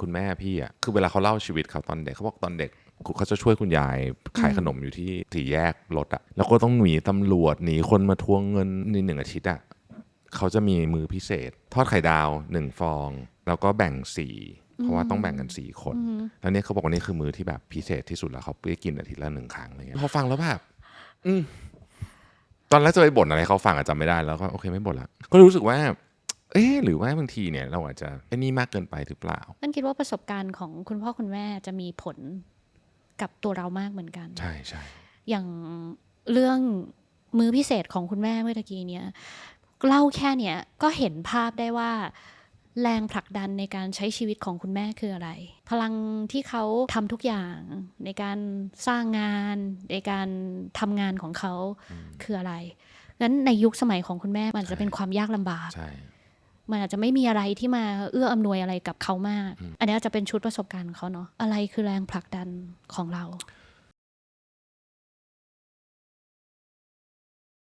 คุณแม่พี่อะคือเวลาเขาเล่าชีวิตเขาตอนเด็กเขาบอกตอนเด็กเขาจะช่วยคุณยายขายขนมอยู่ที่สี่แยกรถอะแล้วก็ต้องหนีตำรวจหนีคนมาทวงเงินในหนึ่งอาทิตย์อะเขาจะมีมือพิเศษ ทอดไข่ดาวหนึ่งฟอง แล้วก็แบ่งสีเพราะว่าต้องแบ่งกันสี่คนแล้วเนี่ยเขาบอกว่านี่คือมือที่แบบพิเศษที่สุดแล้วเขาได้กินอาทิตย์ละหนึ่งครั้งอะไรเงี้ยพอฟังแล้วแบบอืมตอนแรกจะไปบ่นอะไรให้เขาฟังอาจจะไม่ได้แล้วก็โอเคไม่บ่นละก็รู้สึกว่า เอ๊ะหรือว่าบางทีเนี่ยเราอาจจะไอ้นี่มากเกินไปหรือเปล่านั่นคิดว่าประสบการณ์ของคุณพ่อคุณแม่จะมีผลกับตัวเรามากเหมือนกัน ใช่ใช่อย่างเรื่องมือพิเศษของคุณแม่เมื่อตะกี้เนี่ยเล่าแค่เนี้ยก็เห็นภาพได้ว่า แรงผลักดันในการใช้ชีวิตของคุณแม่คืออะไร พลังที่เขาทำทุกอย่างในการสร้างงาน ในการทำงานของเขาคืออะไรงั้นในยุคสมัยของคุณแม่มันจะเป็นความยากลำบากใช่ มันอาจจะไม่มีอะไรที่มาเอื้ออำนวยอะไรกับเขามาก อันนี้อาจจะเป็นชุดประสบการณ์ของเขาเนาะอะไรคือแรงผลักดันของเรา